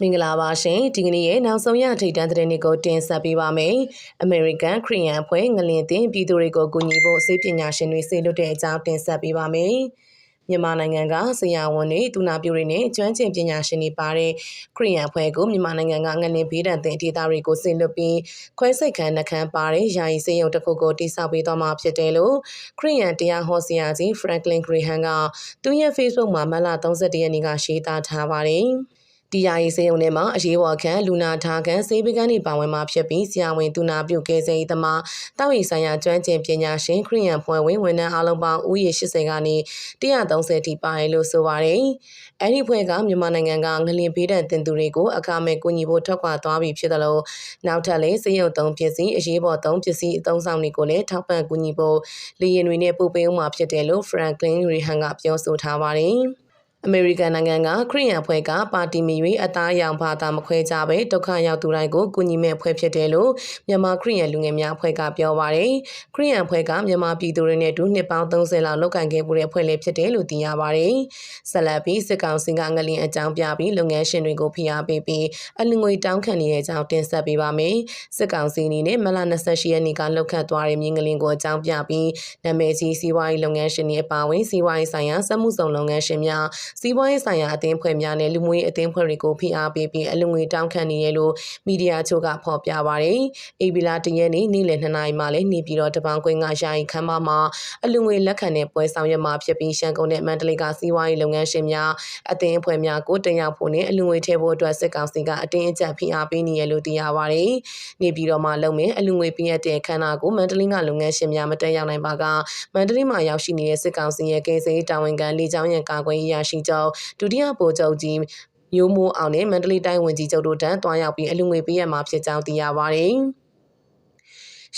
မင်္ဂလာပါရှင်ဒီကနေ့ရဲ့နောက်ဆုံးရထိတ်တန်းသတင်းတွေကိုတင်ဆက်ပေးပါမယ်။ American Korean အဖွဲ့ငလင်တင်ပြည်သူတွေကိုကူညီဖို့စေပညာရှင်တွေစေလွတ်တဲ့အကြောင်းတင်ဆက်ပေးပါမယ်။ မြန်မာနိုင်ငံကဆရာဝန်တွေ၊သူနာပြုတွေနဲ့ကျွမ်းကျင်ပညာရှင်တွေပါတဲ့ခရီးယန်အဖွဲ့ကိုမြန်မာနိုင်ငံကငလင်ဘေးဒဏ်သင့်ဒေသတွေကိုဆင်လွတ်ပြီးခွဲစိတ်ခန်းနှခမ်းပါတဲ့ယာယီစေယုံတစ်ခုကိုတိစောက်ပေးသွားမှာဖြစ်တယ်လို့ခရီးယန်တရားဟောဆရာကြီး Franklin Graham ကသူ့ရဲ့ Facebook မှာမတ်လ31ရက်နေ့ကရှင်းသားထားပါတယ်။ ဒီယာယီစေယုံထဲမှာအရေးပေါ်ခံလူနာထားခံစေပကန်းတွေပါဝင်မှာဖြစ်ပြီးဆရာဝန်သူနာပြုကယ်ဆယ်ရေးသမားတောက်ရီဆိုင်ရာကျွမ်းကျင်ပညာရှင်ခရီးယန်ဖွဲ့ဝင်ဝန်ထမ်းအားလုံးပေါင်းဦးရေ80ကနေ130ထိပါတယ်လို့ဆိုပါတယ်။အဲဒီဖွဲ့ကမြန်မာနိုင်ငံကငလင်ဘေးဒဏ်တင်သူတွေကိုအခမဲ့ကူညီဖို့ထွက်ခွာသွားပြီဖြစ်တယ်လို့နောက်ထပ်လည်းစေယုံသုံးပစ္စည်းအရေးပေါ်သုံးပစ္စည်းအသုံးဆောင်တွေကိုလည်းထောက်ပံ့ကူညီဖို့လေရင်တွေနဲ့ပို့ပေးဦးမှာဖြစ်တယ်လို့ Franklin Rehan ကပြောဆိုထားပါတယ်။ အမေရိကန်နိုင်ငံကခရီးရန်အဖွဲ့ကပါတီမီ၍အသားရောင်ဘာသာမခွဲကြဘဲဒုက္ခရောက်သူတိုင်းကိုကူညီမဲ့အဖွဲ့ဖြစ်တယ်လို့မြန်မာခရီးရန်လူငယ်များအဖွဲ့ကပြောပါရယ်ခရီးရန်အဖွဲ့ကမြန်မာပြည်သူတွေနဲ့တူနှစ်ပေါင်း30လောက်လုပ်ကင်ခဲ့မှုတဲ့အဖွဲ့လေးဖြစ်တယ်လို့သိရပါရယ်ဆက်လက်ပြီးစစ်ကောင်စီကငလင်အကြောင်းပြပြီးလုပ်ငန်းရှင်တွေကိုဖိအားပေးပြီးအလူငွေတောင်းခံနေတဲ့အကြောင်းတင်ဆက်ပေးပါမယ်စစ်ကောင်စီအနေနဲ့မလ28ရက်နေ့ကလှုပ်ခတ်သွားတဲ့မြင်းကလင်ကိုအကြောင်းပြပြီးနာမည်ကြီးစီးပွားရေးလုပ်ငန်းရှင်တွေအပါအဝင်စီးပွားရေးဆိုင်ရာစက်မှုဆောင်လုပ်ငန်းရှင်များစီးပွားရေးဆိုင်ရာအသင်းဖွဲ့များနဲ့လူမှုရေးအသင်းဖွဲ့တွေကိုဖိအားပေးပြီးအလူငွေတောင်းခံနေရလို့မီဒီယာချို့ကဖော်ပြပါရယ်။အေဘီလာတရက်နေ့နေ့လယ်2နာရီမှလည်းနေပြည်တော်တပန်းကွင်းကယာယီခမ်းမမှာအလူငွေလက်ခံတဲ့ပွဲဆောင်ရွက်မှာဖြစ်ပြီးရှမ်းကုန်းနဲ့မန္တလေးကစီးပွားရေးလုပ်ငန်းရှင်များအသင်းအဖွဲ့များကိုတင်ရောက်ဖို့နဲ့အလူငွေထည့်ဖို့အတွက်စစ်ကောင်စီကအတင်းအကျပ်ဖိအားပေးနေရလို့သိရပါရယ်။နေပြည်တော်မှာလုံမဲ့အလူငွေပြည့်တဲ့ခန္ဓာကိုမန္တလေးကလုပ်ငန်းရှင်များမတက်ရောက်နိုင်ပါကမန္တလေးမှာရောက်ရှိနေတဲ့စစ်ကောင်စီရဲ့ကယ်ဆယ်ရေးတာဝန်ခံလေးချောင်းရံကာကွယ်ရေးရရှိကြောင်းဒုတိယဗိုလ်ချုပ်ကြီးမျိုးမိုးအောင်နဲ့မန္တလေးတိုင်းဝန်ကြီးချုပ်တို့တန်းတွားရောက်ပြီးအလူငွေပေးရမှာဖြစ်ကြောင်းသိရပါဗျ။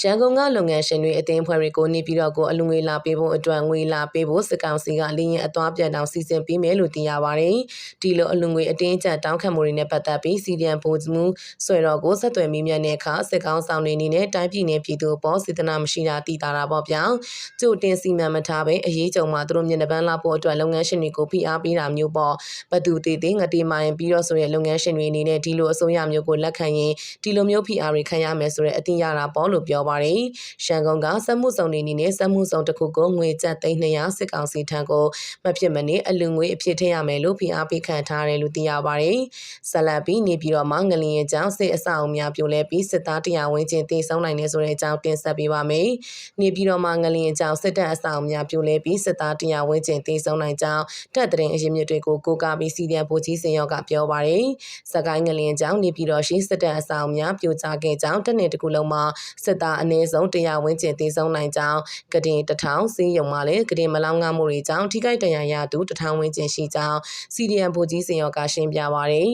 ရန်ကုန်ကလုပ်ငန်းရှင်တွေအသင်းအဖွဲ့တွေကိုနေပြည်တော်ကိုအလူငွေလာပေးဖို့အတွက်ငွေလာပေးဖို့စစ်ကောင်စီကလင်းရင်အသွားပြန်တောင်စီစဉ်ပေးမယ်လို့သိရပါတယ်။ဒီလိုအလူငွေအတင်းကျပ်တောင်းခံမှုတွေနဲ့ပတ်သက်ပြီးစီဒီအမ်ဗိုလ်မှုဆွေတော်ကိုဆက်သွယ်မိမြတ်တဲ့အခါစစ်ကောင်ဆောင်တွေအနေနဲ့တိုင်းပြည်နယ်ပြည်သူအပေါ်စေတနာမရှိတာသိတာတာပေါ့ဗျာ။ကြိုတင်စီမံမထားပဲအရေးကြုံမှာသူတို့မျက်နှာပန်းလာဖို့အတွက်လုပ်ငန်းရှင်တွေကိုဖိအားပေးတာမျိုးပေါ့။ဘသူတည်တည်ငတေမိုင်ပြီးတော့ဆိုရလုပ်ငန်းရှင်တွေအနေနဲ့ဒီလိုအစိုးရမျိုးကိုလက်ခံရင်ဒီလိုမျိုးဖိအားတွေခံရမယ်ဆိုတဲ့အသိရတာပေါ့လို့ပြောပါတယ်။ရန်ကုန်ကစက်မှုစုံနေနေနဲ့စက်မှုစုံတစ်ခုကိုငွေကျပ်300စစ်ကောင်စီထံကိုမဖြစ်မနေအလူငွေအဖြစ်ထည့်ရမယ်လို့ဖိအားပေးခံထားတယ်လို့သိရပါတယ်။ဆက်လက်ပြီးနေပြည်တော်မှာငလျင်ကြောင့်စစ်အဆောက်အအုံများပြိုလဲပြီးစစ်သားတရားဝင်ချင်းတည်ဆုံနိုင်နေဆိုတဲ့အကြောင်းတင်ဆက်ပေးပါမယ်။နေပြည်တော်မှာငလျင်ကြောင့်စစ်တပ်အဆောက်အအုံများပြိုလဲပြီးစစ်သားတရားဝင်ချင်းတည်ဆုံနိုင်ကြောင်းတပ်တဲ့အရင်းမြစ်တွေကိုကိုကာပြီးစီဒီအမ်ဗိုလ်ကြီးစင်ရော့ကပြောပါတယ်။စကိုင်းငလျင်ကြောင့်နေပြည်တော်ရှိစစ်တပ်အဆောက်အအုံများပြိုကျခဲ့ကြောင်းတနေ့တကူလုံးမှာစစ်သားအနည်းဆုံး100ဝန်းကျင်သေဆုံးနိုင်ကြောင်းကတင်တထောင်စီးရုံမှာလည်းကတင်မလောင်းငါမှုတွေကြောင့်ထိခိုက်ဒဏ်ရာရသူတထောင်ဝန်းကျင်ရှိကြောင်းစီဒီအမ်ဗိုလ်ကြီးစင်ရောကရှင်းပြပါရယ်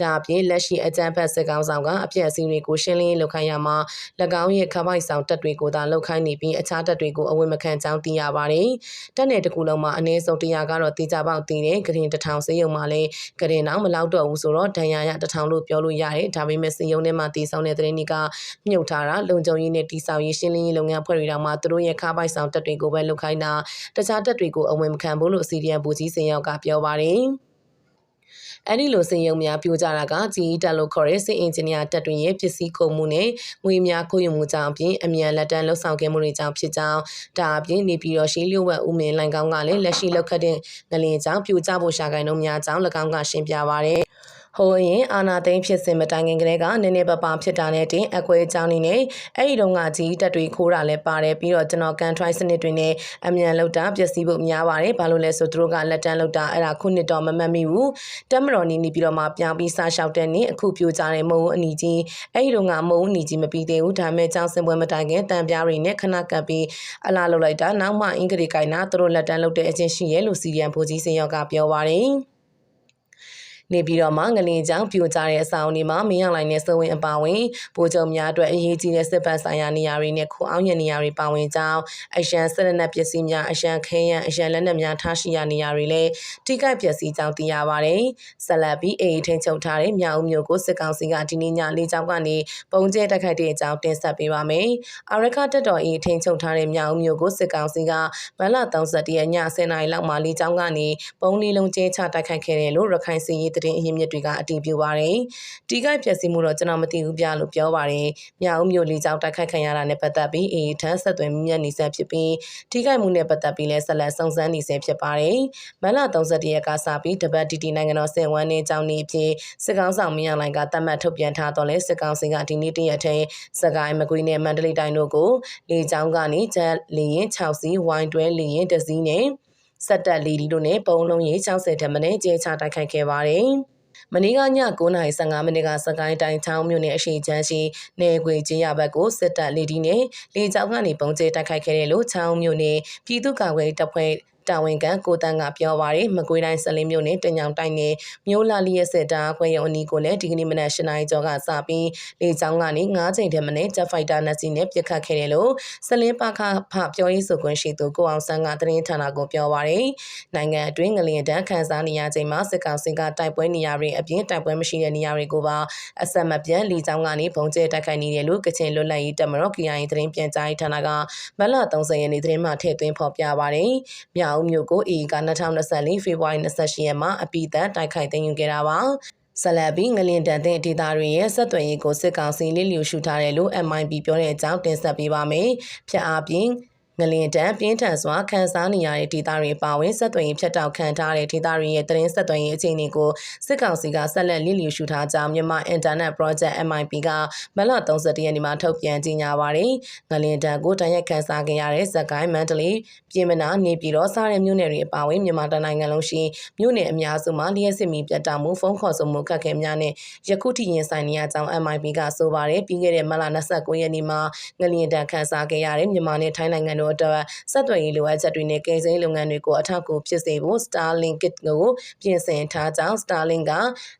ဒါအပြင်လက်ရှိအကြမ်းဖက်စစ်ကောင်ဆောင်ကအပြည့်အစည်းတွေကိုရှင်းလင်းလုပ်ခိုင်းရမှာ၎င်းရဲ့ခမိုက်ဆောင်တပ်တွေကိုသာလုပ်ခိုင်းနေပြီးအခြားတပ်တွေကိုအဝယ်မခံကြောင်းသိရပါတယ်။တပ်နယ်တစ်ခုလုံးမှာအနည်းဆုံး100ကတော့တေချာပေါက်တည်တဲ့ဂရင်တထောင်စေယုံမှာလည်းဂရင်တော့မလောက်တော့ဘူးဆိုတော့ဒဏ်ရာရတထောင်လို့ပြောလို့ရတယ်။ဒါပေမဲ့စေယုံထဲမှာတည်ဆောင်တဲ့သတင်းတွေကမြုပ်ထားတာလုံခြုံရေးနဲ့တိဆောက်ရေးရှင်းလင်းရေးလုပ်ငန်းဖွဲ့တွေတောင်မှသူတို့ရဲ့ခမိုက်ဆောင်တပ်တွေကိုပဲလုပ်ခိုင်းတာတခြားတပ်တွေကိုအဝယ်မခံဘူးလို့စီဒီအမ်ဘူကြီးစင်ရောက်ကပြောပါတယ်။ အဲ့ဒီလိုစင်ရုံများပြိုကျတာကဂျီတက်လို့ခေါ်တဲ့စစ်အင်ဂျင်နီယာတပ်တွင်ရဲ့ပစ္စည်းကုန်မှုနဲ့ငွေများခိုးယူမှုကြောင့်အပြင်အမြန်လက်တန်းလှုပ်ဆောင်ခဲ့မှုတွေကြောင့်ဖြစ်ကြောင်းဒါအပြင်နေပြည်တော်ရှိလျှို့ဝက်ဦးမင်းလိုင်ကောင်းကလည်းလက်ရှိလောက်ခတ်တဲ့ငလင်ကြောင့်ပြိုကျဖို့ရှာကိုင်းတို့များကြောင့်၎င်းကရှင်းပြပါရယ် ဟိုရင်အာနာသိန်းဖြစ်စဉ်မတိုင်ခင်ကတည်းကနည်းနည်းပပဖြစ်တာနဲ့တင်အကွဲအကြောင်းနေနဲ့အဲ့ဒီတော့ကကြီးတက်တွေခိုးတာလည်းပါတယ်ပြီးတော့ကျွန်တော်ကန်ထရိုက်စနစ်တွေနဲ့အမြန်လောက်တာပျက်စီးဖို့များပါတယ်ဘာလို့လဲဆိုသူတို့ကလက်တန်းလောက်တာအဲ့ဒါခုနှစ်တော့မမှတ်မိဘူးတက်မတော်နေနေပြီးတော့မှပြောင်းပြီးစားလျှောက်တဲ့နေ့အခုပြိုကြတဲ့မုံအနီကြီးအဲ့ဒီတော့ကမုံအနီကြီးမပြီးသေးဘူးဒါမဲ့ကြောင်းစင်ပွဲမတိုင်ခင်တန်ပြားတွေနဲ့ခဏကပ်ပြီးအလားလောက်လိုက်တာနောက်မှအင်္ဂလိပ်ကိုင်းနာသူတို့လက်တန်းလောက်တဲ့အချင်းရှိရဲလို့စီရီယန်ဖိုးကြီးစင်ရောက်ကပြောပါတယ် နေပြီးတော့မှငလင်ကြောင့်ပြိုကျတဲ့အဆောင်တွေမှာမင်းအောင်လိုင်းနဲ့စဝင်အပါဝင်ဗိုလ်ချုပ်များအတွက်အရေးကြီးတဲ့စစ်ပတ်ဆိုင်ရာနေရာတွေနဲ့ခုအောင်ရနေရာတွေပါဝင်ကြောင်းအရန်ဆက်လက်ပစ္စည်းများအရန်ခဲရန်အရန်လက်နက်များထားရှိရနေရာတွေလည်းထိခိုက်ပျက်စီးကြောင်းသိရပါတယ်။ဆက်လက်ပြီးအေးထိန်ချုပ်ထားတဲ့မြောက်ဦးမြို့ကိုစစ်ကောင်စီကဒီနေ့ညလေးချောင်းကနေပုံကျဲတိုက်ခိုက်တဲ့အကြောင်းတင်ဆက်ပေးပါမယ်။အာရခတက်တော်အေးထိန်ချုပ်ထားတဲ့မြောက်ဦးမြို့ကိုစစ်ကောင်စီကမလ31ရက်ည10:00နာရီလောက်မှာလေးချောင်းကနေပုံလီလုံးကျဲချတိုက်ခိုက်ခဲ့တယ်လို့ရခိုင်စီရေးသတင်းအရင်းမြစ်တွေကအတည်ပြုပါတယ်။တီကိုက်ပျက်စီးမှုတော့ကျွန်တော်မသိဘူးပြလို့ပြောပါတယ်။မြောက်ဦးမြို့လေးကြောင်တိုက်ခိုက်ခံရတာနဲ့ပတ်သက်ပြီးအေးထန်းဆက်သွယ်မြတ်နေဆက်ဖြစ်ပြီးတီကိုက်မှုနဲ့ပတ်သက်ပြီးလဲဆက်လက်စုံစမ်းနေဆဲဖြစ်ပါတယ်။မလ31ရက်ကစပြီးတပတ်တီတီနိုင်ငံတော်စင်ဝမ်းနေကြောင်းနေဖြစ်စစ်ကောင်းဆောင်မင်းအောင်လိုင်ကတတ်မှတ်ထုတ်ပြန်ထားတော့လဲစစ်ကောင်းစင်ကဒီနေ့တရက်ထဲစကိုင်းမကွေးနဲ့မန္တလေးတိုင်းတို့ကိုလေကြောင်းကနေချက်လေရင်6စီးဝိုင်းတွဲလေရင်တစ်စီးနဲ့ စက်တက်လီဒီတို့နဲ့ပုံလုံးရေး60ထက်မနည်းကျေချတိုက်ခိုက်ခဲ့ပါတယ်။မနေ့ကည9:15မိနစ်ကစကိုင်းတိုင်းချောင်းမြို့နယ်အရှိချမ်းရှိနေခွေချင်းရဘက်ကိုစစ်တပ်လေဒီနဲ့လေကြောင်းကနေပုံကျဲတိုက်ခိုက်ခဲ့တယ်လို့ချောင်းမြို့နယ်ပြည်သူ့ကာကွယ်တပ်ဖွဲ့ တာဝန်ခံကိုတန်းကပြောပါရယ်မကွေးတိုင်းဆလင်းမြို့နယ်တညောင်တိုင်းနယ်မြို့လာလျက်စစ်တာခွဲရုံအနီးကိုလည်းဒီကနေ့မနက်၈နာရီကျော်ကစပြီးလေကြောင်းကနေ9ချိန်ထက်မနည်းဂျက်ဖိုက်တာနှစ်စီးနဲ့ပစ်ခတ်ခဲ့တယ်လို့ဆလင်းပါခဖပြောရေးဆိုခွင့်ရှိသူကိုအောင်ဆန်းကသတင်းဌာနကိုပြောပါရယ်နိုင်ငံအတွင်းငလျင်တန်းခန်းစားနေရချိန်မှာစစ်ကောင်စီကတိုက်ပွဲနေရာတွေအပြင်တိုက်ပွဲမရှိတဲ့နေရာတွေကိုပါအဆက်မပြတ်လေကြောင်းကနေပုံကျဲတိုက်ခိုက်နေတယ်လို့ကချင်လွတ်လပ်ရေးတပ်မတော် KIA သတင်းပြန်ကြားရေးဌာနကမလ30ရက်နေ့သတင်းမှထည့်သွင်းဖော်ပြပါရယ်မြောက်ဦးမြို့ကို AA က2024ဖေဖော်ဝါရီ28ရက်မှာအပိသက်တိုက်ခိုက်သိမ်းယူခဲ့တာပါဆလဘီငလင်တန်တဲ့ဒေတာတွေရဲ့ဆက်သွယ်ရေးကိုစစ်ကောင်စီလစ်လျူရှုထားတယ်လို့ MIB ပြောတဲ့အကြောင်းတင်ဆက်ပေးပါမယ်။ဖြတ်အားဖြင့် ငလင်တန်ပြင်းထန်စွာခန်းစားနေရတဲ့ဒေသတွေပါဝင်ဆက်သွယ်ရေးဖြတ်တောက်ခံထားတဲ့ဒေသတွေရဲ့သတင်းဆက်သွယ်ရေးအခြေအနေကိုစစ်ကောင်စီကဆက်လက်လစ်လျူရှုထားကြောင်းမြန်မာ Internet Project MIP ကမလ31ရက်နေ့မှာထုတ်ပြန်ကြေညာပါတယ်။ငလင်တန်ကိုတရက်ခန်းစားခဲ့ရတဲ့ဇက်ကိုင်းမန္တလေးပြည်မနာနေပြည်တော်စတဲ့မြို့နယ်တွေအပါအဝင်မြန်မာတိုင်းနိုင်ငံလုံးရှိမြို့နယ်အများစုမှာလျှက်စစ်မီပြတ်တောက်မှုဖုန်းခေါ်ဆိုမှုခက်ခဲများနဲ့ယခုထိရင်ဆိုင်နေရကြောင်း MIP ကဆိုပါတယ်။ပြီးခဲ့တဲ့မလ29ရက်နေ့မှာငလင်တန်ခန်းစားခဲ့ရတဲ့မြန်မာနဲ့ထိုင်းနိုင်ငံတို့တို့အတွက်ဆက်သွယ်ရေးလိုအပ်ချက်တွေနဲ့ကယ်ဆယ်ရေးလုပ်ငန်းတွေကိုအထောက်အကူဖြစ်စေဖို့ Starlink Kit ကိုပြင်ဆင်ထားကြောင်း Starlink က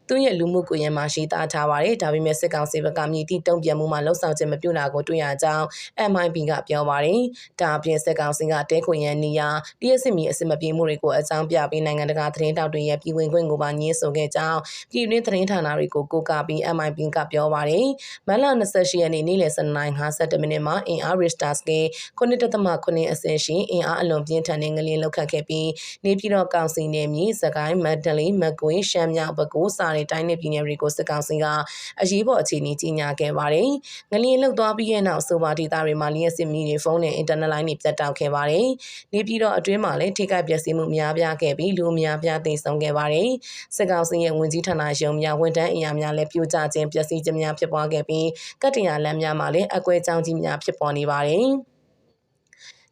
သူ့ရဲ့လူမှုကွန်ရက်မှာရှိသားထားပါတယ်။ဒါပေမဲ့စစ်ကောင်စီဘက်ကမြည်သည့်တုံ့ပြန်မှုမှလှုံ့ဆော်ခြင်းမပြုတာကိုတွေ့ရကြောင်း MIP ကပြောပါတယ်။ဒါအပြင်စစ်ကောင်စီကတဲခွင်ရန်နေရာတရက်စစ်မီအစစ်မပြေမှုတွေကိုအကြောင်းပြပြီးနိုင်ငံတကာသတင်းတောက်တွေရဲ့ပြည်ဝင်ခွင့်ကိုပါညှင်းဆိုခဲ့ကြောင်းပြည်တွင်းသတင်းဌာနတွေကိုကိုးကားပြီး MIP ကပြောပါတယ်။မလ28ရက်နေ့နေ့လယ်7:52မိနစ်မှာအင်အား Richter scale 9.9အဆင့်ရှိအင်အားအလွန်ပြင်းထန်တဲ့ငလျင်လှုပ်ခတ်ခဲ့ပြီးနေပြည်တော်ကောင်စီနယ်မြေစကိုင်းမန္တလေးမကွေးရှမ်းမြောက်ဘက်ကိုစာရီတိုင်းနယ်ပြည်နယ်တွေကိုစစ်ကောင်စီကအရေးပေါ်အခြေအနေကြီးညာခဲ့ပါတယ်။ငလျင်လှုပ်သွားပြီးတဲ့နောက်ဆိုပါဒေတာတွေမှာလျှက်စစ်မီတွေဖုန်းနဲ့အင်တာနက်လိုင်းတွေပြတ်တောက်ခဲ့ပါတယ်။နေပြည်တော်အတွင်းမှာလည်းထိခိုက်ပျက်စီးမှုများပြားခဲ့ပြီးလူအများပြားသိမ်းဆုံးခဲ့ပါတယ်။စစ်ကောင်စီရဲ့ဝင်ကြီးဌာနရုံးများဝန်ထမ်းအင်အားများလည်းပြိုကျခြင်းပျက်စီးခြင်းများဖြစ်ပွားခဲ့ပြီးကတ္တရာလမ်းများမှာလည်းအကွဲကြောင်းကြီးများဖြစ်ပေါ်နေပါတယ်။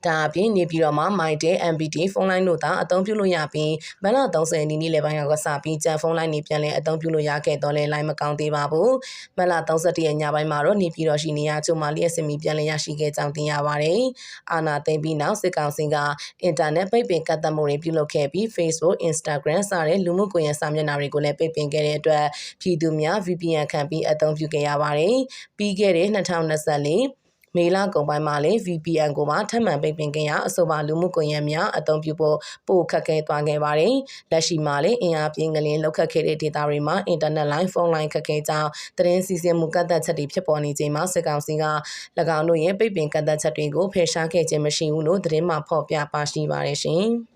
ဒါအပြင်နေပြည်တော်မှာ MyDay MPT ဖုန်းလိုင်းတို့သာအသုံးပြုလို့ရပြီးမလ30ရက်နေ့နေ့လယ်ပိုင်းကစပြီးကြံဖုန်းလိုင်းတွေပြန်လည်အသုံးပြုလို့ရခဲ့တော့လဲလိုင်းမကောင်းသေးပါဘူး။မလ31ရက်ညပိုင်းမှာတော့နေပြည်တော်ရှိနေရာချို့မှာလျှက်စစ်မီပြန်လည်ရရှိခဲ့ကြောင်းသိရပါတယ်။အာနာသိမ့်ပြီးနောက်စစ်ကောင်စီကအင်တာနက်ပိတ်ပင်ကတ်သက်မှုတွေပြုလုပ်ခဲ့ပြီး Facebook, Instagram စတဲ့လူမှုကွန်ရက်စာမျက်နှာတွေကိုလည်းပိတ်ပင်ခဲ့တဲ့အတွက်ပြည်သူများ VPN ခံပြီးအသုံးပြုခဲ့ရပါတယ်။ပြီးခဲ့တဲ့2024 မေလကုန်ပိုင်းမှာလည်း VPN ကိုပါထပ်မံပိတ်ပင်ခဲ့ရာအဆိုပါလူမှုကွန်ရက်များအသုံးပြုဖို့ပို့ခတ်ခဲသွားခဲ့ပါတယ်။လက်ရှိမှာလည်းအင်အားပြင်းကလေးလောက်ခတ်ခဲ့တဲ့ဒေတာတွေမှာအင်တာနက်လိုင်းဖုန်းလိုင်းခက်ခဲကြောင်းသတင်းစီစဉ်မှုကန့်သက်ချက်တွေဖြစ်ပေါ်နေချိန်မှာစစ်ကောင်စီက၎င်းတို့ရဲ့ပိတ်ပင်ကန့်သက်ချက်တွေကိုဖယ်ရှားခဲ့ခြင်းမရှိဘူးလို့သတင်းမှဖော်ပြပါရှိပါတယ်ရှင်။